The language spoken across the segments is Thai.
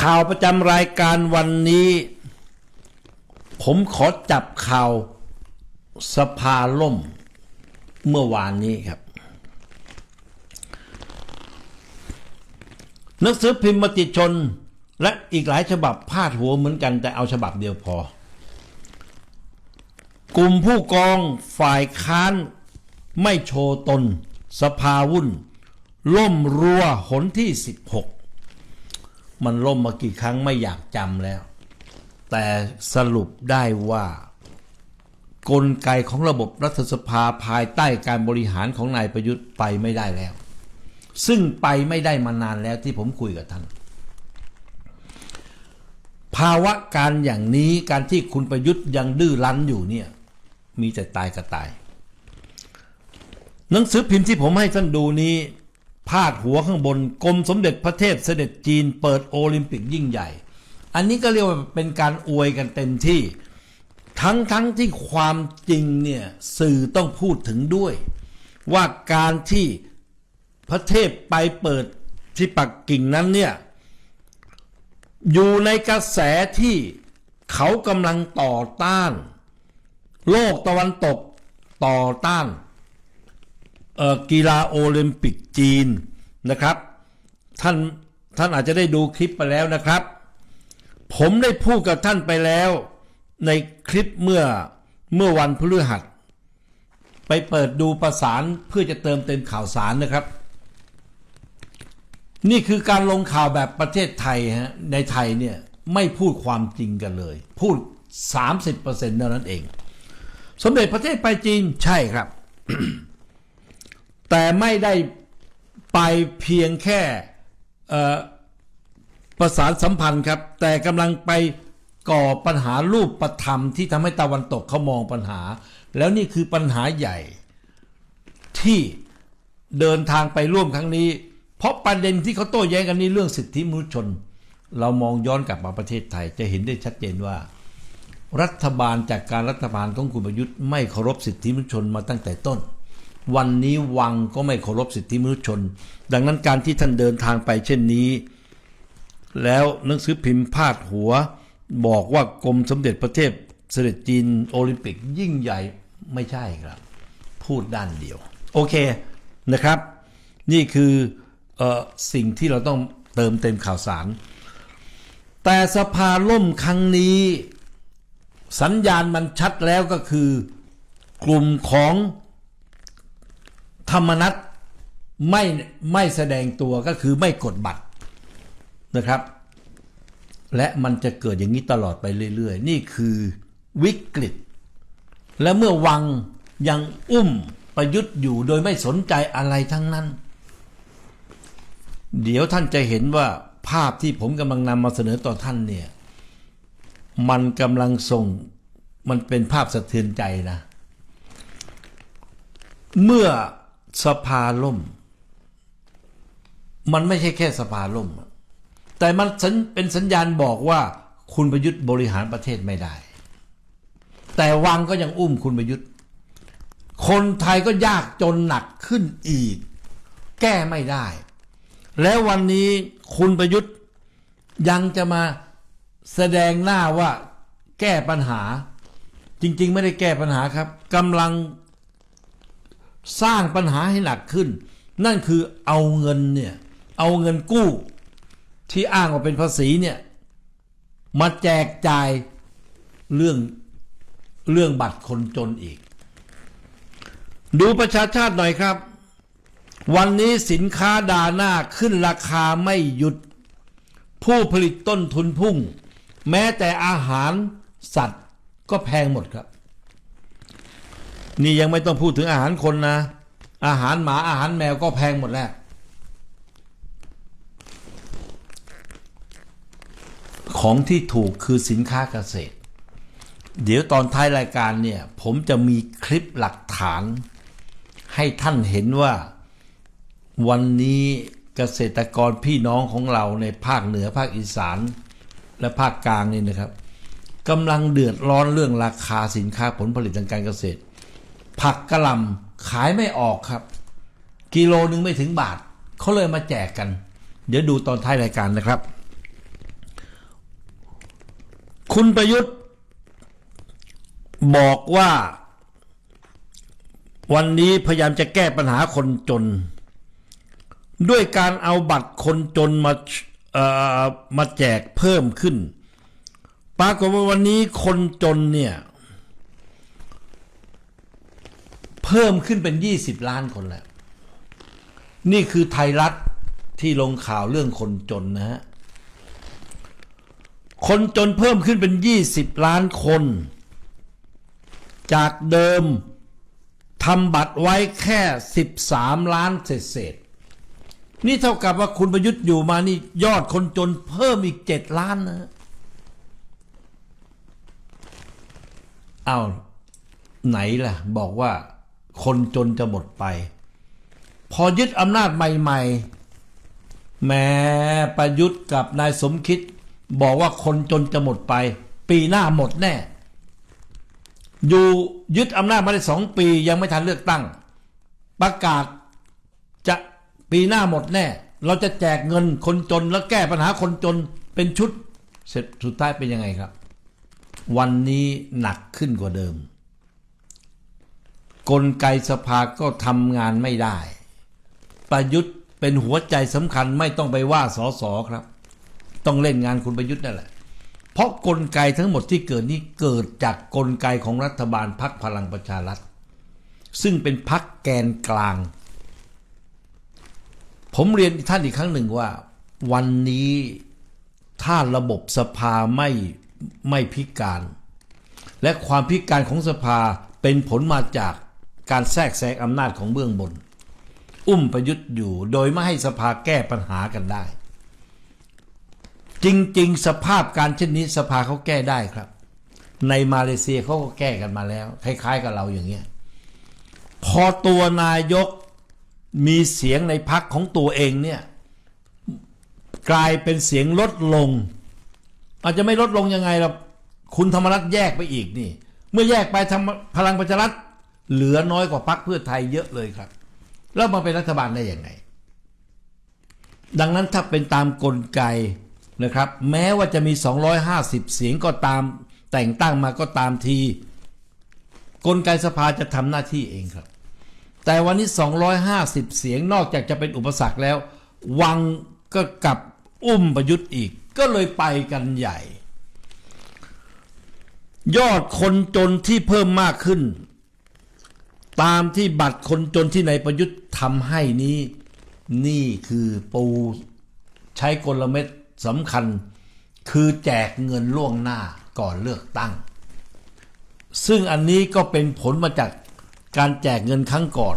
ข่าวประจำรายการวันนี้ ผมขอจับข่าวสภาล่มเมื่อวานนี้ครับหนังสือพิมพ์มติชนและอีกหลายฉบับพาดหัวเหมือนกันแต่เอาฉบับเดียวพอ กลุ่มผู้กองฝ่ายค้านไม่โชว์ตน สภาวุ่น ล่มรัวหนที่ 16 มันล่มมากี่ครั้งไม่อยากจำแล้ว แต่สรุปได้ว่า กลไกของระบบรัฐสภาภายใต้การบริหารของนายประยุทธ์ไปไม่ได้แล้ว ซึ่งไปไม่ได้มานานแล้วที่ผมคุยกับท่านภาวะการอย่างนี้การที่คุณประยุทธ์ยังดื้อรั้นอยู่เนี่ย มีแต่ตายกระตาย หนังสือพิมพ์ที่ผมให้ท่านดูนี้ พาดหัวข้างบนกรมสมเด็จพระเทพเสด็จจีนเปิดโอลิมปิกยิ่งใหญ่ อันนี้ก็เรียกว่าเป็นการอวยกันเต็มที่ ทั้งทั้งที่ความจริงเนี่ยสื่อต้องพูดถึงด้วย ว่าการที่พระเทพไปเปิดที่ปักกิ่งนั้นเนี่ยอยู่ในกระแสที่เขากำลังต่อต้าน โลกตะวันตกต่อต้าน กีฬาโอลิมปิกจีนนะครับ ท่านท่านอาจจะได้ดูคลิปไปแล้วนะครับ ผมได้พูดกับท่านไปแล้วในคลิปเมื่อเมื่อวันพฤหัส ไปเปิดดูประสานเพื่อจะเติมเต็มข่าวสารนะครับ นี่คือการลงข่าวแบบประเทศไทยฮะในไทยเนี่ยไม่พูดความจริงกันเลย พูด 30%เท่านั้นเอง สมเด็จพระเทพไปจีนใช่ครับ แต่ไม่ได้ไปเพียงแค่ประสานสัมพันธ์ครับ แต่กำลังไปก่อปัญหารูปประธรรมที่ทำให้ตะวันตกเขามองปัญหา แล้วนี่คือปัญหาใหญ่ที่เดินทางไปร่วมครั้งนี้ เพราะประเด็นที่เขาโต้แย้งกันนี้เรื่องสิทธิมนุษยชน เรามองย้อนกลับมาประเทศไทย จะเห็นได้ชัดเจนว่า รัฐบาลจากการรัฐบาลของคุณประยุทธ์ไม่เคารพสิทธิมนุษยชนมาตั้งแต่ต้น วันนี้วังก็ไม่เคารพสิทธิมนุษยชน ดังนั้นการที่ท่านเดินทางไปเช่นนี้ แล้วหนังสือพิมพ์พาดหัว บอกว่ากรมสมเด็จพระเทพเสด็จจีนโอลิมปิกยิ่งใหญ่ไม่ใช่ครับ พูดด้านเดียว โอเคนะครับ นี่คือออสิ่งที่เราต้องเติมเต็มข่าวสาร แต่สภาล่มครั้งนี้ สัญญาณมันชัดแล้วก็คือกลุ่มของ ธรรมนัตไม่ไม่แสดงตัวก็คือไม่กดบัตรนะครับ และมันจะเกิดอย่างนี้ตลอดไปเรื่อย ๆ นี่คือวิกฤต และเมื่อวังยังอุ้มประยุทธ์อยู่โดยไม่สนใจอะไรทั้งนั้น เดี๋ยวท่านจะเห็นว่าภาพที่ผมกำลังนำมาเสนอต่อท่านเนี่ย มันกำลังส่งมันเป็นภาพสะเทือนใจนะ เมื่อ สภาล่ม มันไม่ใช่แค่สภาล่ม แต่มันเป็นสัญญาณบอกว่าคุณประยุทธ์บริหารประเทศไม่ได้ แต่วังก็ยังอุ้มคุณประยุทธ์ คนไทยก็ยากจนหนักขึ้นอีก แก้ไม่ได้ แล้ววันนี้คุณประยุทธ์ยังจะมาแสดงหน้าว่าแก้ปัญหา จริง ๆ ไม่ได้แก้ปัญหาครับกำลัง สร้างปัญหาให้หนักขึ้น นั่นคือเอาเงินเนี่ยเอาเงินกู้ ที่อ้างว่าเป็นภาษีเนี่ยมาแจกจ่ายเรื่องเรื่องบัตรคนจนอีก ดูประชาชาติหน่อยครับ วันนี้สินค้าดาหน้าขึ้นราคาไม่หยุด ผู้ผลิตต้นทุนพุ่ง แม้แต่อาหารสัตว์ก็แพงหมดครับ นี่ยังไม่ต้องพูดถึงอาหารคนนะ อาหารหมาอาหารแมวก็แพงหมดแล้ว ของที่ถูกคือสินค้าเกษตร เดี๋ยวตอนท้ายรายการเนี่ย ผมจะมีคลิปหลักฐาน ให้ท่านเห็นว่าวันนี้เกษตรกรพี่น้องของเราในภาคเหนือภาคอีสาน และภาคกลางนี่นะครับกำลังเดือดร้อนเรื่องราคาสินค้าผลผลิตทางการเกษตร ผักกระลำขายไม่ออกครับ กิโลนึงไม่ถึงบาทเขาเลยมาแจกกัน เดี๋ยวดูตอนท้ายรายการนะครับ คุณประยุทธ์ บอกว่า วันนี้พยายามจะแก้ปัญหาคนจน ด้วยการเอาบัตรคนจนมาเอ่อมาแจกเพิ่มขึ้น ปรากฏว่าวันนี้คนจนเนี่ย เพิ่มขึ้นเป็น 20 ล้านคนแล้ว นี่คือไทยรัฐที่ลงข่าวเรื่องคนจนนะฮะ คนจนเพิ่มขึ้นเป็น 20 ล้านคน จากเดิมทำบัตรไว้แค่ 13 ล้านเศษๆนี่เท่ากับว่าคุณประยุทธ์อยู่มานี่ยอดคนจนเพิ่มอีก 7 ล้านนะฮะเอาไหนล่ะ บอกว่า คนจนจะหมดไป พอยึดอำนาจใหม่ๆ แม้ประยุทธ์กับนายสมคิด บอกว่าคนจนจะหมดไป ปีหน้าหมดแน่ อยู่ยึดอำนาจมาได้สองปียังไม่ทันเลือกตั้ง ประกาศจะปีหน้าหมดแน่ เราจะแจกเงินคนจนแล้วแก้ปัญหาคนจนเป็นชุด เสร็จสุดท้ายเป็นยังไงครับ วันนี้หนักขึ้นกว่าเดิม กลไกสภาก็ทำงานไม่ได้ ประยุทธ์เป็นหัวใจสำคัญไม่ต้องไปว่าสอสอครับ ต้องเล่นงานคุณประยุทธ์นั่นแหละ เพราะกลไกทั้งหมดที่เกิดนี้เกิดจากกลไกของรัฐบาลพักพลังประชารัฐ ซึ่งเป็นพักแกนกลาง ผมเรียนท่านอีกครั้งหนึ่งว่า วันนี้ถ้าระบบสภาไม่ไม่พิการ และความพิการของสภาเป็นผลมาจาก การแทรกแซงอำนาจของเบื้องบน อุ้มประยุทธ์อยู่โดยไม่ให้สภาแก้ปัญหากันได้ จริง ๆ สภาพการเช่นนี้สภาเขาแก้ได้ครับ ในมาเลเซียเขาก็แก้กันมาแล้ว คล้าย ๆ กับเราอย่างเงี้ยพอตัวนายกมีเสียงในพักของตัวเองเนี่ยกลายเป็นเสียงลดลง อาจจะไม่ลดลงยังไงหรอกคุณธรรมรัฐแยกไปอีกนี่ เมื่อแยกไปทำพลังประชารัฐ เหลือน้อยกว่าพักเพื่อไทยเยอะเลยครับ แล้วมาเป็นรัฐบาลได้อยังไง ดังนั้นถ้าเป็นตามกลไกนะครับ แม้ว่าจะมี 250 เสียงก็ตาม แต่งตั้งมาก็ตามที กลไกสภาจะทำหน้าที่เองครับ แต่วันนี้ 250 เสียงนอกจากจะเป็นอุปสรรคแล้ว วังก็กลับอุ้มประยุทธ์อีก ก็เลยไปกันใหญ่ ยอดคนจนที่เพิ่มมากขึ้น ตามที่บัตรคนจนที่นายประยุทธ์ทำให้นี้ นี่คือปูใช้กลเม็ดสำคัญ คือแจกเงินล่วงหน้าก่อนเลือกตั้ง ซึ่งอันนี้ก็เป็นผลมาจากการแจกเงินครั้งก่อน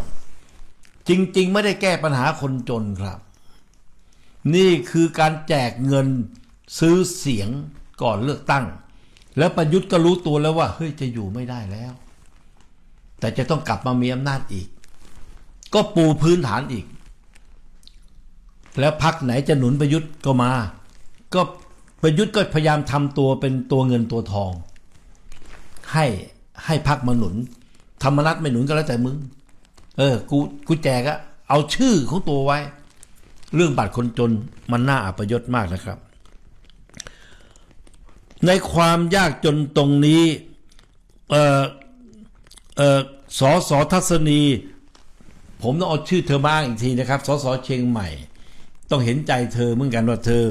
จริง ๆ ไม่ได้แก้ปัญหาคนจนครับ นี่คือการแจกเงินซื้อเสียงก่อนเลือกตั้ง แล้วประยุทธ์ก็รู้ตัวแล้วว่าเฮ้ยจะอยู่ไม่ได้แล้ว แต่จะต้องกลับมามีอำนาจอีก ก็ปูพื้นฐานอีก แล้วพักไหนจะหนุนประยุทธ์ก็มา ก็ประยุทธ์ก็พยายามทำตัวเป็นตัวเงินตัวทอง ให้ให้พักมาหนุน ธรรมนัตไม่หนุนก็แล้วแต่มึง เออ กูกูแจกอะเอาชื่อของตัวไว้ เรื่องบัตรคนจนมันน่าอัปยศมากนะครับ ในความยากจนตรงนี้ เออ เออสอสอทัศนี ผมต้องเอาชื่อเธอมาอ้างอีกทีนะครับสอสอเชียงใหม่ ต้องเห็นใจเธอเหมือนกันว่าเธอ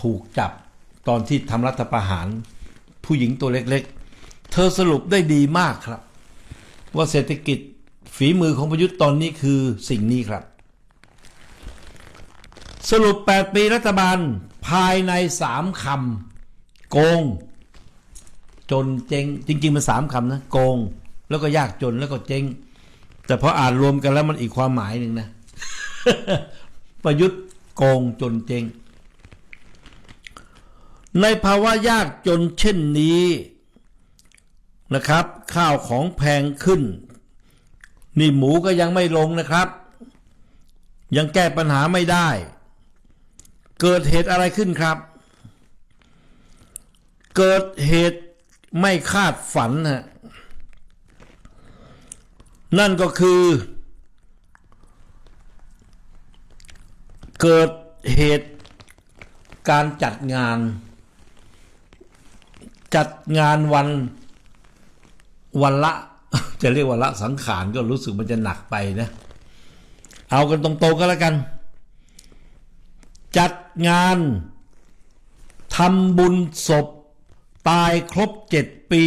ถูกจับตอนที่ทำรัฐประหาร ผู้หญิงตัวเล็กๆ เธอสรุปได้ดีมากครับ ว่าเศรษฐกิจฝีมือของประยุทธ์ตอนนี้คือสิ่งนี้ครับ สรุป 8 ปีรัฐบาลภายใน 3คำโกง จนเจงจริง ๆ มันสามคำนะ โกง แล้วก็ยากจนแล้วก็เจ๊ง แต่พออ่านรวมกันแล้วมันอีกความหมายหนึ่งนะ ประยุทธ์โกงจนเจ๊ง ในภาวะยากจนเช่นนี้นะครับ ข้าวของแพงขึ้น นี่หมูก็ยังไม่ลงนะครับ ยังแก้ปัญหาไม่ได้ เกิดเหตุอะไรขึ้นครับ เกิดเหตุไม่คาดฝันฮะ นั่นก็คือ เกิดเหตุการจัดงาน จัดงานวันวันละ จะเรียกวันละสังขารก็รู้สึกมันจะหนักไปนะ เอากันตรงๆก็แล้วกัน จัดงานทำบุญศพ ตายครบเจ็ดปี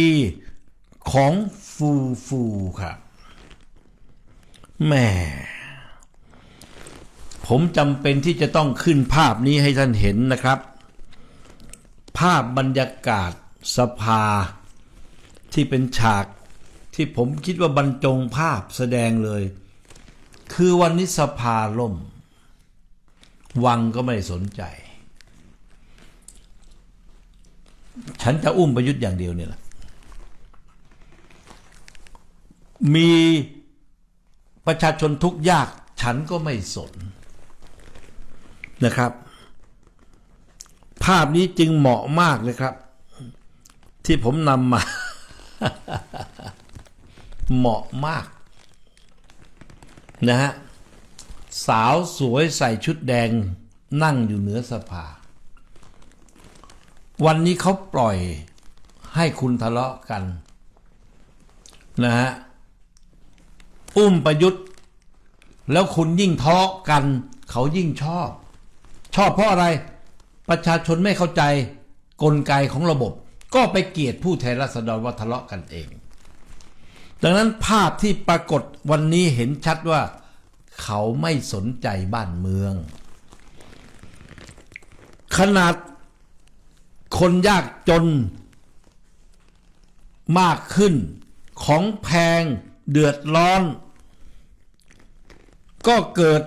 ของฟูฟูครับ แม่ผมจำเป็นที่จะต้องขึ้นภาพนี้ให้ท่านเห็นนะครับ ภาพบรรยากาศสภา ที่เป็นฉากที่ผมคิดว่าบรรจงภาพแสดงเลย คือวันนี้สภาล่ม วังก็ไม่สนใจ ฉันจะอุ้มประยุทธ์อย่างเดียวเนี่ยแหละมี ประชาชนทุกยากฉันก็ไม่สนนะครับ ภาพนี้จึงเหมาะมากเลยครับ ที่ผมนำมา เหมาะมาก นะฮะ สาวสวยใส่ชุดแดงนั่งอยู่เหนือสภา วันนี้เขาปล่อยให้คุณทะเลาะกัน นะฮะ อุ้มประยุทธ์ แล้วคุณยิ่งทะกัน เขายิ่งชอบ ชอบเพราะอะไร ประชาชนไม่เข้าใจกลไกของระบบ ก็ไปเกลียดผู้แทนราษฎรว่าทะเลาะกันเอง ดังนั้นภาพที่ปรากฏวันนี้เห็นชัดว่า เขาไม่สนใจบ้านเมือง ขนาดคนยากจนมากขึ้นของแพงเดือดร้อน ก็เกิด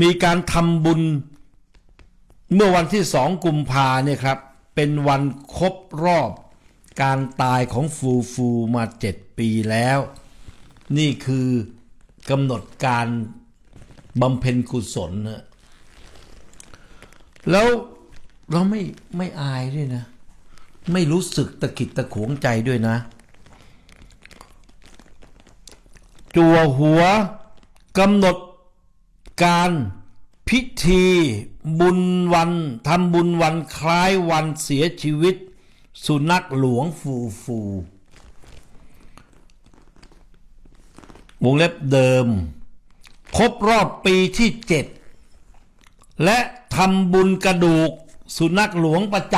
มีการทำบุญเมื่อวันที่สองกุมภาเนี่ยครับ เป็นวันครบรอบการตายของฟูฟูมาเจ็ดปีแล้ว นี่คือกำหนดการบำเพ็ญกุศลนะแล้วเราไม่ไม่อายด้วยนะ ไม่รู้สึกตะกิดตะขวงใจด้วยนะ จัวหัว กำหนดการพิธีบุญวันทำบุญวันคล้ายวันเสียชีวิต สุนัขหลวงฟูฟูวงเล็บเดิม ครบรอบปีที่เจ็ดและทำบุญกระดูกสุนัขหลวงประจ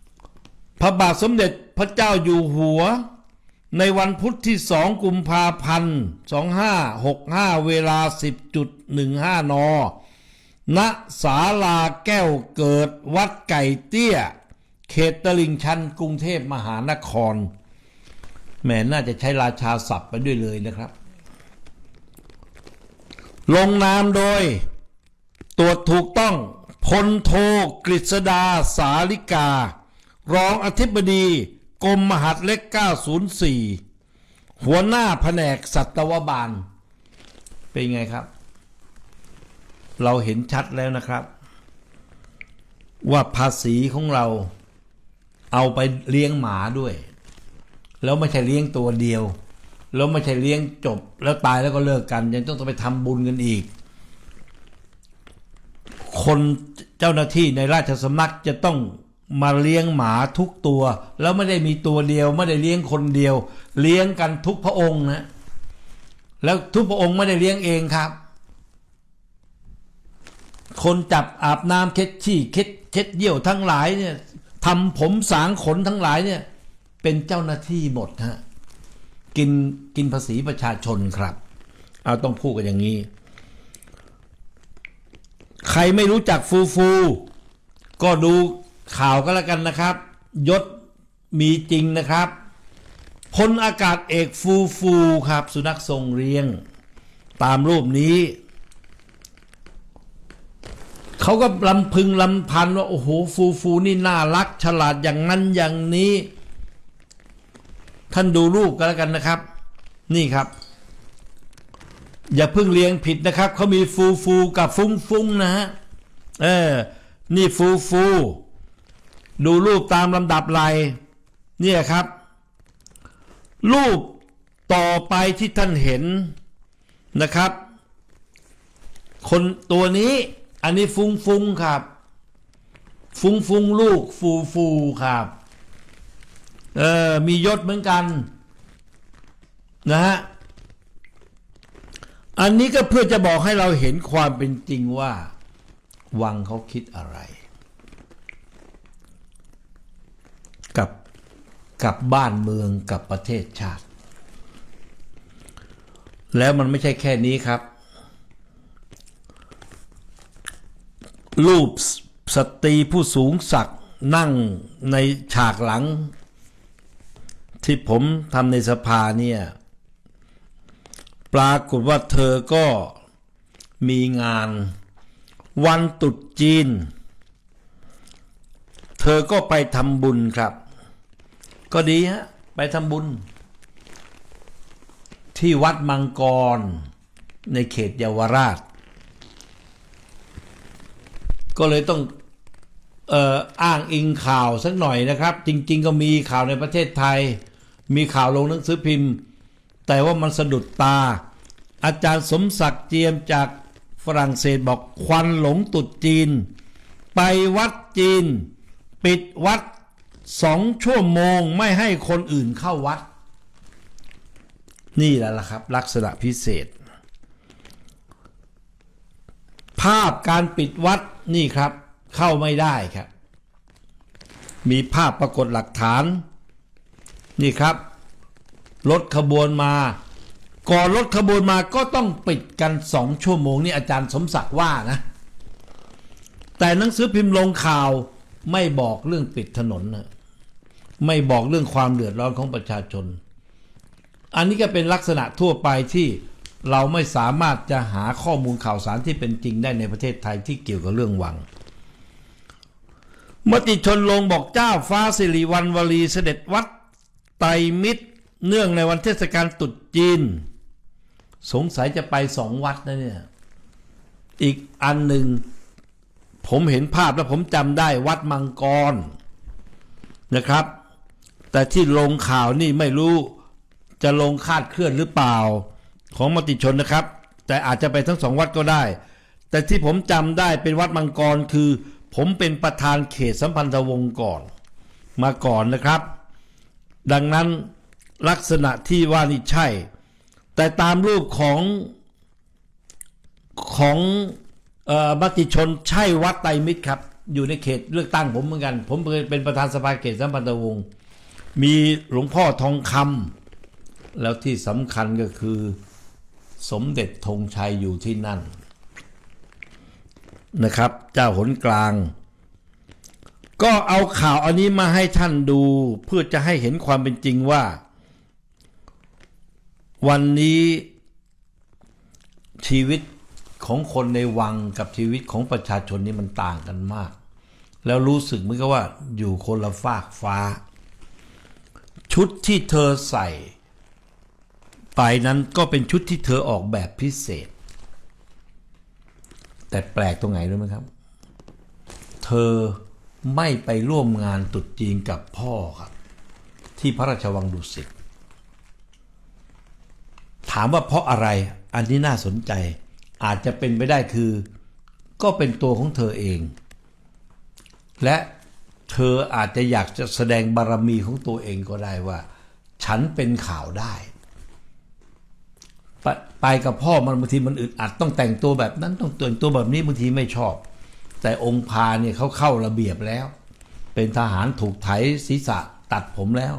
ำพระบาทสมเด็จพระเจ้าอยู่หัว ในวันพุธที่สองกุมภาพันธ์ 2565 เวลา 10.15 น ณ ศาลาแก้วเกิดวัดไก่เตี้ย เขตตลิ่งชันกรุงเทพมหานคร แหมน่าจะใช้ราชาศัพท์ไปด้วยเลยนะครับ ลงนามโดย ตรวจถูกต้องพลโทกฤษดาสาลิกา รองอธิบดี กรมมหาดเล็ก 904 หัวหน้าแผนกสัตวบาล เป็นไงครับ เราเห็นชัดแล้วนะครับ ว่าภาษีของเราเอาไปเลี้ยงหมาด้วย แล้วไม่ใช่เลี้ยงตัวเดียว แล้วไม่ใช่เลี้ยงจบ แล้วตายแล้วก็เลิกกัน ยังต้องไปทำบุญกันอีก คนเจ้าหน้าที่ในราชสำนักจะต้อง มาเลี้ยงหมาทุกตัว แล้วไม่ได้มีตัวเดียว ไม่ได้เลี้ยงคนเดียว เลี้ยงกันทุกพระองค์นะ แล้วทุกพระองค์ไม่ได้เลี้ยงเองครับ คนจับอาบน้ำเช็ดขี้เช็ดเช็ดเยี่ยวทั้งหลายเนี่ยทำผมสางขนทั้งหลายเนี่ย เป็นเจ้าหน้าที่หมดฮะกินกินภาษีประชาชนครับ เอาต้องพูดกันอย่างนี้ ใครไม่รู้จักฟูฟู ก็ดู ข่าวก็แล้วกันนะครับ ยศมีจริงนะครับพลอากาศเอกฟูฟูครับ สุนัขทรงเรียง ตามรูปนี้ เขาก็ลำพึงลำพันว่า โอ้โห ฟูฟูนี่น่ารัก ฉลาดอย่างนั้นอย่างนี้ ท่านดูรูปกันแล้วกันนะครับ นี่ครับ อย่าเพิ่งเลี้ยงผิดนะครับ เขามีฟูฟูกับฟุ้งฟุ้งนะฮะเออนี่ฟูฟู ดูรูปตามลำดับไหลเนี่ยครับ รูปต่อไปที่ท่านเห็นนะครับ คนตัวนี้อันนี้ฟุ้งฟุ้งครับ ฟุ้งฟุ้งลูกฟูฟูครับเออมียศเหมือนกันนะฮะอันนี้ก็เพื่อจะบอกให้เราเห็นความเป็นจริงว่า วังเขาคิดอะไร กับ กับบ้านเมืองกับประเทศชาติ แล้วมันไม่ใช่แค่นี้ครับ รูปสตรีผู้สูงศักดิ์นั่งในฉากหลัง ที่ผมทำในสภาเนี่ย ปรากฏว่าเธอก็มีงานวันตรุษจีน เธอก็ไปทำบุญครับ ก็ดีฮะ ไปทำบุญ ที่วัดมังกร ในเขตเยาวราช ก็เลยต้องอออ้างอิงข่าวสักหน่อยนะครับ จริง ๆ ก็มีข่าวในประเทศไทย มีข่าวลงหนังสือพิมพ์ แต่ว่ามันสะดุดตา อาจารย์สมศักดิ์เจียมจากฝรั่งเศสบอกควันหลงตุดจีน ไปวัดจีน ปิดวัด สองชั่วโมงไม่ให้คนอื่นเข้าวัด นี่แหละล่ะครับ ลักษณะพิเศษ ภาพการปิดวัดนี่ครับ เข้าไม่ได้ครับ มีภาพปรากฏหลักฐาน นี่ครับ รถขบวนมา ก่อนรถขบวนมาก็ต้องปิดกันสองชั่วโมงนี่อาจารย์สมศักดิ์ว่านะ แต่หนังสือพิมพ์ลงข่าวไม่บอกเรื่องปิดถนนนะ ไม่บอกเรื่องความเดือดร้อนของประชาชน อันนี้ก็เป็นลักษณะทั่วไปที่เราไม่สามารถจะหาข้อมูลข่าวสารที่เป็นจริงได้ในประเทศไทยที่เกี่ยวกับเรื่องวัง มติชนลงบอกเจ้าฟ้าสิริวัณวลีเสด็จวัดไตรมิตร เนื่องในวันเทศกาลตรุษจีน สงสัยจะไปสองวัดนะเนี่ย อีกอันหนึ่งผมเห็นภาพแล้วผมจำได้วัดมังกรนะครับ แต่ที่ลงข่าวนี่ไม่รู้จะลงคาดเคลื่อนหรือเปล่า ของมติชนนะครับ แต่อาจจะไปทั้งสองวัดก็ได้ แต่ที่ผมจำได้เป็นวัดมังกรคือ ผมเป็นประธานเขตสัมพันธวงศ์ก่อน มาก่อนนะครับ ดังนั้นลักษณะที่ว่านี่ใช่ แต่ตามรูปของของมติชนใช่วัดไตรมิตรครับ อยู่ในเขตเลือกตั้งผมเหมือนกัน ผมเป็นประธานสภาเขตสัมพันธวงศ์ มีหลวงพ่อทองคำแล้วที่สำคัญก็คือ สมเด็จธงชัยอยู่ที่นั่น นะครับ เจ้าหนกลาง ก็เอาข่าวอันนี้มาให้ท่านดูเพื่อจะให้เห็นความเป็นจริงว่า วันนี้ชีวิตของคนในวังกับชีวิตของประชาชนนี่มันต่างกันมาก แล้วรู้สึกเหมือนกับว่าอยู่คนละฟากฟ้า ชุดที่เธอใส่ ไปนั้นก็เป็นชุดที่เธอออกแบบพิเศษ แต่แปลกตรงไหนรู้ไหมครับ เธอไม่ไปร่วมงานตรุษจีนกับพ่อครับ ที่พระราชวังดุสิตถามว่าเพราะอะไรอันนี้น่าสนใจ อาจจะเป็นไปได้คือ ก็เป็นตัวของเธอเอง และ เธออาจจะอยากจะแสดงบารมีของตัวเองก็ได้ว่า ฉันเป็นข่าวได้ ไปไปกับพ่อมันบางทีมันอึดอัดต้องแต่งตัวแบบนั้นต้องแต่งตัวแบบนี้บางทีไม่ชอบ แต่องค์พาเนี่ยเขาเข้าระเบียบแล้ว เป็นทหารถูกไถศีรษะตัดผมแล้ว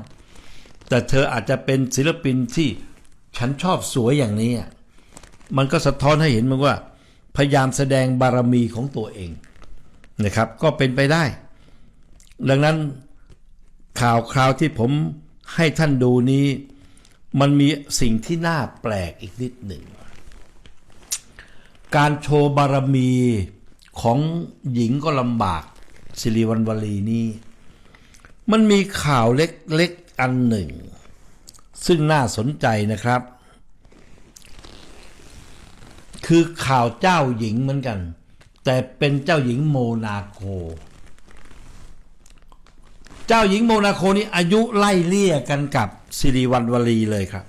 แต่เธออาจจะเป็นศิลปินที่ฉันชอบสวยอย่างนี้มันก็สะท้อนให้เห็นมันว่า พยายามแสดงบารมีของตัวเองนะครับ ก็เป็นไปได้ ดังนั้นข่าวคราวที่ผมให้ท่านดูนี้ มันมีสิ่งที่น่าแปลกอีกนิดหนึ่ง การโชว์บารมีของหญิงก็ลำบากสิริวัณวลีนี้ มันมีข่าวเล็กๆอันหนึ่ง ซึ่งน่าสนใจนะครับ คือข่าวเจ้าหญิงเหมือนกัน แต่เป็นเจ้าหญิงโมนาโก เจ้าหญิงโมนาโคนี้อายุไล่เลี่ยกันกับสิริวัณวลีเลยครับ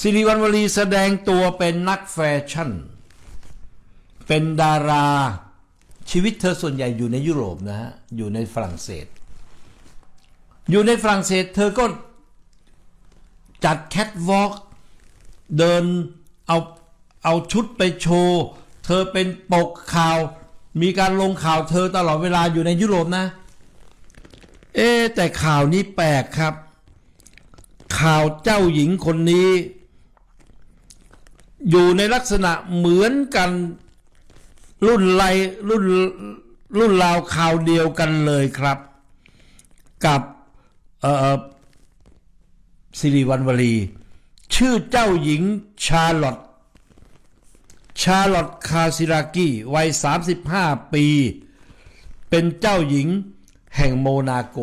สิริวัณวลีแสดงตัวเป็นนักแฟชั่น เป็นดาราชีวิตเธอส่วนใหญ่อยู่ในยุโรปนะฮะ อยู่ในฝรั่งเศส อยู่ในฝรั่งเศสเธอก็จัดแคทวอล์กเดินเอาเอาชุดไปโชว์ เธอเป็นปกข่าว มีการลงข่าวเธอตลอดเวลาอยู่ในยุโรปนะ เอ๊แต่ข่าวนี้แปลกครับ ข่าวเจ้าหญิงคนนี้ อยู่ในลักษณะเหมือนกันรุ่นไลรุ่นรุ่นราวข่าวเดียวกันเลยครับ กับสิริวัณวลี ชื่อเจ้าหญิงชาร์ลอต ชาลอตคาซิรากีวัย 35 ปี เป็นเจ้าหญิงแห่งโมนาโก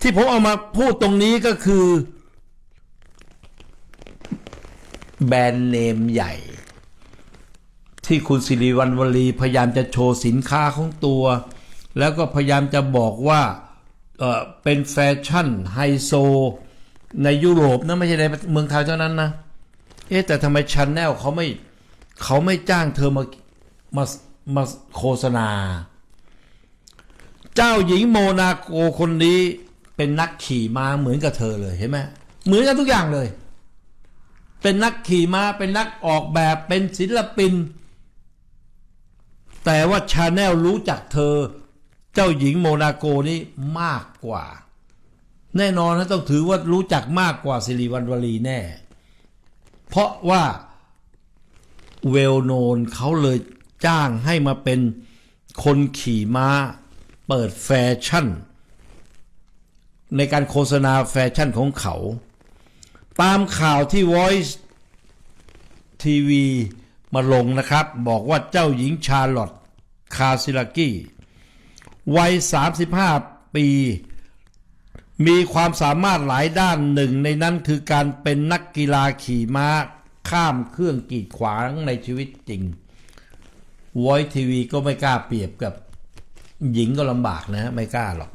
ที่ผมเอามาพูดตรงนี้ก็คือ แบรนด์เนมใหญ่ ที่คุณสิริวัณวลีพยายามจะโชว์สินค้าของตัว แล้วก็พยายามจะบอกว่าเออเป็นแฟชั่นไฮโซ ในยุโรปนะไม่ใช่ในเมืองไทยเท่านั้นนะ เอ๊ะแต่ทำไมชาแนลเขาไม่เขาไม่จ้างเธอมามามาโฆษณา เจ้าหญิงโมนาโกคนนี้เป็นนักขี่ม้าเหมือนกับเธอเลยเห็นไหมเหมือนกันทุกอย่างเลย เป็นนักขี่ม้าเป็นนักออกแบบเป็นศิลปิน แต่ว่าชาแนลรู้จักเธอ เจ้าหญิงโมนาโกนี้มากกว่า แน่นอนนะต้องถือว่ารู้จักมากกว่าสิริวัณวลีแน่ เพราะว่าเวลโนนเขาเลยจ้างให้มาเป็นคนขี่ม้าเปิดแฟชั่น ในการโฆษณาแฟชั่นของเขา ตามข่าวที่ Voice ทีวีมาลงนะครับ บอกว่าเจ้าหญิงชาร์ลอตคาซิลากี้วัย 35 ปี มีความสามารถหลายด้านหนึ่งในนั้นคือการเป็นนักกีฬาขี่ม้า ข้ามเครื่องกีดขวางในชีวิตจริง Voice ทีวีก็ไม่กล้าเปรียบกับหญิงก็ลำบากนะฮะไม่กล้าหรอก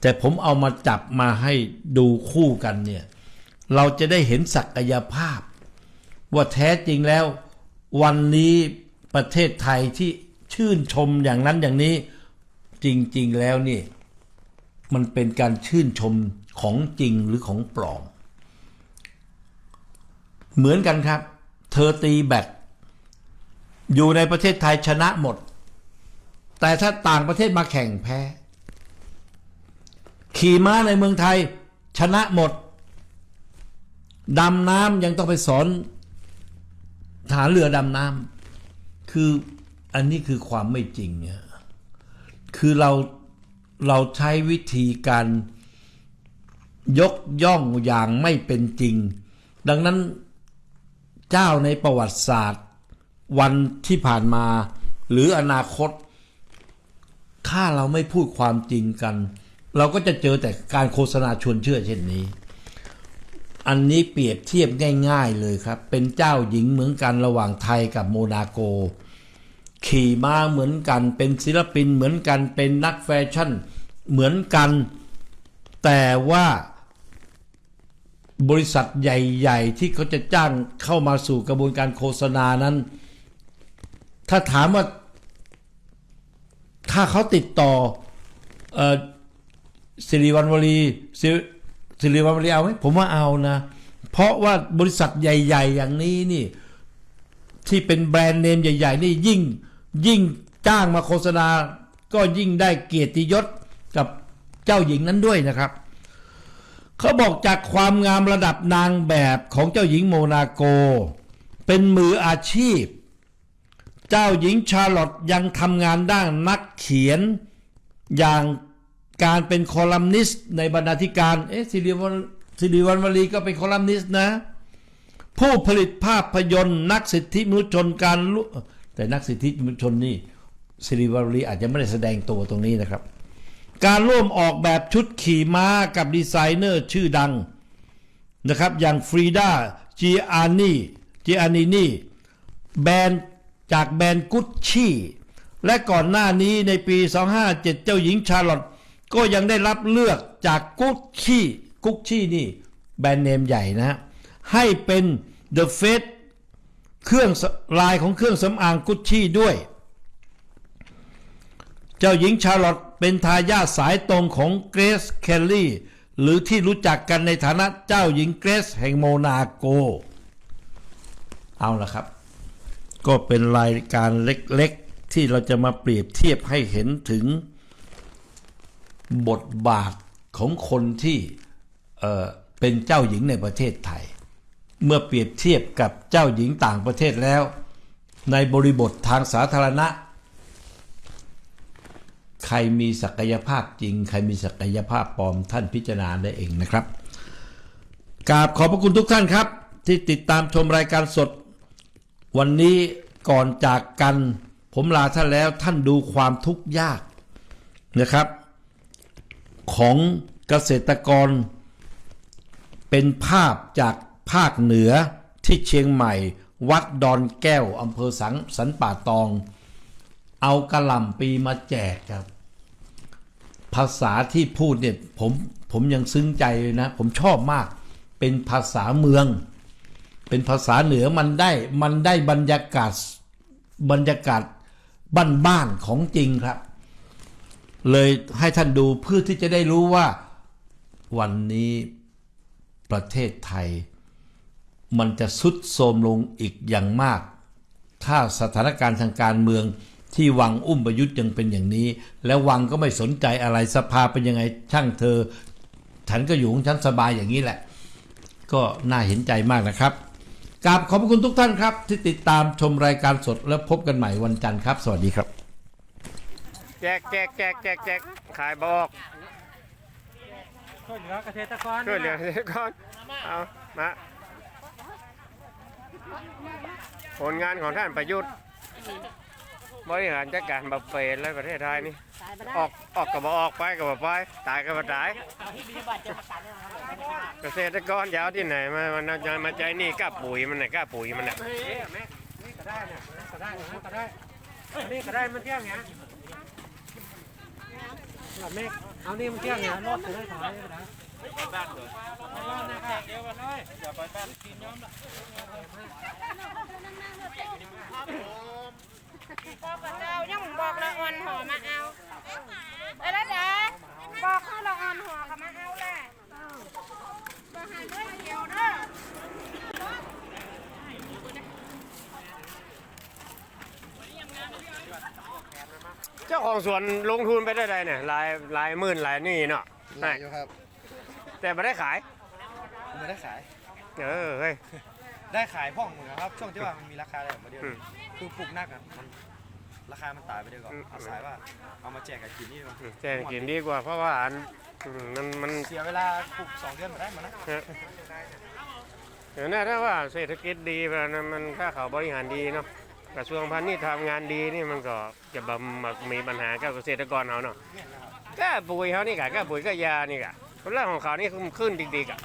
แต่ผมเอามาจับมาให้ดูคู่กันเนี่ย เราจะได้เห็นศักยภาพ ว่าแท้จริงแล้ว วันนี้ประเทศไทยที่ชื่นชมอย่างนั้นอย่างนี้จริง ๆ แล้วนี่ มันเป็นการชื่นชมของจริงหรือของปลอม เหมือนกันครับ เธอตีแบตอยู่ในประเทศไทยชนะหมด แต่ถ้าต่างประเทศมาแข่งแพ้ ขี่ม้าในเมืองไทย ชนะหมด ดำน้ำยังต้องไปสอนฐานเรือดำน้ำคืออันนี้คือความไม่จริงเนี่ยคือเรา เราใช้วิธีการยกย่องอย่างไม่เป็นจริง ดังนั้นเจ้าในประวัติศาสตร์ วันที่ผ่านมา หรืออนาคต ถ้าเราไม่พูดความจริงกัน เราก็จะเจอแต่การโฆษณาชวนเชื่อเช่นนี้ อันนี้เปรียบเทียบง่าย ๆเลยครับ เป็นเจ้าหญิงเหมือนกันระหว่างไทยกับโมนาโก ขี่ม้าเหมือนกัน เป็นศิลปินเหมือนกันเป็นนักแฟชั่น เหมือนกัน แต่ว่าบริษัทใหญ่ ๆ ที่เขาจะจ้างเข้ามาสู่กระบวนการโฆษณานั้น ถ้าถามว่า ถ้าเขาติดต่ออสิริวัณวลีสิสิริวัณวลีเอาไหมผมว่าเอานะ เพราะว่าบริษัทใหญ่ ๆ อย่างนี้นี่ ที่เป็นแบรนด์เนมใหญ่ ๆ นี่ยิ่ง ยิ่งจ้างมาโฆษณาก็ยิ่งได้เกียรติยศกับเจ้าหญิงนั้นด้วยนะครับ เขาบอกจากความงามระดับนางแบบของเจ้าหญิงโมนาโก เป็นมืออาชีพ เจ้าหญิงชาร์ลอตยังทำงานด้านนักเขียน อย่างการเป็นคอลัมนิสต์ในบรรณาธิการ เอ๊ะสิริวัณสิริวัณวลีก็เป็นคอลัมนิสต์นะ ผู้ผลิตภาพยนตร์ นักสิทธิมนุษยชนการ แต่นักสิทธิมนุชนนี่สิริวัณวลีอาจจะไม่ได้แสดงตัวตรงนี้นะครับ การร่วมออกแบบชุดขี่ม้ากับดีไซเนอร์ชื่อดังนะครับ อย่างฟรีดาจีอานีจีอานินีแบรนด์จากแบรนด์กุชชี่และก่อนหน้านี้ในปี 257 เจ้าหญิงชาร์ลอตก็ยังได้รับเลือกจากกุชชี่กุชชี่นี่ แบรนด์เนมใหญ่นะฮะให้เป็น The Face เครื่องลายของเครื่องสำอางกุชชี่ด้วย เจ้าหญิงชาร์ลอตเป็นทายาทสายตรงของเกรซเคลลี่ หรือที่รู้จักกันในฐานะเจ้าหญิงเกรซแห่งโมนาโก เอาละครับ ก็เป็นรายการเล็กๆ ที่เราจะมาเปรียบเทียบให้เห็นถึงบทบาทของคนที่เเป็นเจ้าหญิงในประเทศไทย เมื่อเปรียบเทียบกับเจ้าหญิงต่างประเทศแล้ว ในบริบททางสาธารณะ ใครมีศักยภาพจริง ใครมีศักยภาพปลอมท่านพิจารณาได้เองนะครับกราบขอบพระคุณทุกท่านครับ ที่ติดตามชมรายการสด วันนี้ก่อนจากกัน ผมลาท่านแล้วท่านดูความทุกข์ยากนะครับ ของเกษตรกรเป็นภาพจาก ภาคเหนือที่เชียงใหม่ วัดดอนแก้วอำเภอสังสันป่าตอง เอากระหล่ำปีมาแจกครับ ภาษาที่พูดเนี่ยผมผมยังซึ้งใจเลยนะ ผมชอบมาก เป็นภาษาเมือง เป็นภาษาเหนือมันได้มันได้บรรยากาศบรรยากาศบ้านๆของจริงครับ เลยให้ท่านดูเพื่อที่จะได้รู้ว่าวันนี้ประเทศไทย มันจะสุดโทรมลงอีกอย่างมาก ถ้าสถานการณ์ทางการเมืองที่วังอุ้มประยุทธ์ยังเป็นอย่างนี้ แล้ววังก็ไม่สนใจอะไรสภาเป็นยังไงช่างเธอ ฉันก็อยู่ของฉันสบายอย่างนี้แหละ ก็น่าเห็นใจมากนะครับกราบขอบพระคุณทุกท่านครับ ที่ติดตามชมรายการสดแล้วพบกันใหม่วันจันทร์ครับ สวัสดีครับ แจกแจกแจกแจกแจกขายบอกช่วยเหลือเกษตรกรช่วยเหลือเกษตรกรเอามา ผลงานของท่านประยุทธ์บริหารจัดการแบบเฟรนและประเทศไทยนี่ออกออกกับออกไปกับไปตายกับตายเกษตรกรยาวที่ไหนมามันจะมาใจนี่กล้าปุ๋ยมันไหนะกล้าปุ๋ยมันน่ะนี่ก็ได้เนี่ยก็ได้นะก็ได้อันนี้ก็ได้มันเที่ยงเนี้ยหลับเมฆเอานี่มันเที่ยงเนี้ยรอดไปได้ถอยก็ ได้บ้านเลยบ้านนะครับเดี๋ยวกันเลยอย่าไปบ้านกินย้อมละบอกกับเรายังบอกละอ่อนห่อมาเอาเอ้ยแล้วเด้อบอกให้ละอ่อนห่อกับมาเอาแหละบ่หาเงินเดียวเด้อเจ้าของสวนลงทุนไปได้ใดเนี่ยหลายหลายหมื่นหลายนี่เนาะหลายอยู่ครับ แต่ไม่ได้ขายไม่ได้ขาย เออเฮ้ย ได้ขายพ่องเหมือนกันครับ ช่วงที่ว่ามันมีราคาอะไรออกมาเดียวอืมคือปลูกนักอะมันราคามันตายไปเดียวก่อนอืม อาศัยว่าเอามาแจกกับกินนี่ดีกว่าแจ้งกินดีกว่า เพราะว่าอันอืมมันมัน เสียเวลาปลูกสองเดือนมาได้มานะเดี๋ยวนะถ้าว่าเศรษฐกิจดีมันมันถ้าเขาบริหารดีเนาะกระทรวงพาณิชย์ทำงานดีนี่มันก็จะบำบัดมีปัญหากับเกษตรกรเขาเนาะก็ปุ๋ยเขานี่กะก็ปุ๋ยก็ยานี่กะ ผลลัพธ์ของเขานี่คือขึ้นดิกๆอะ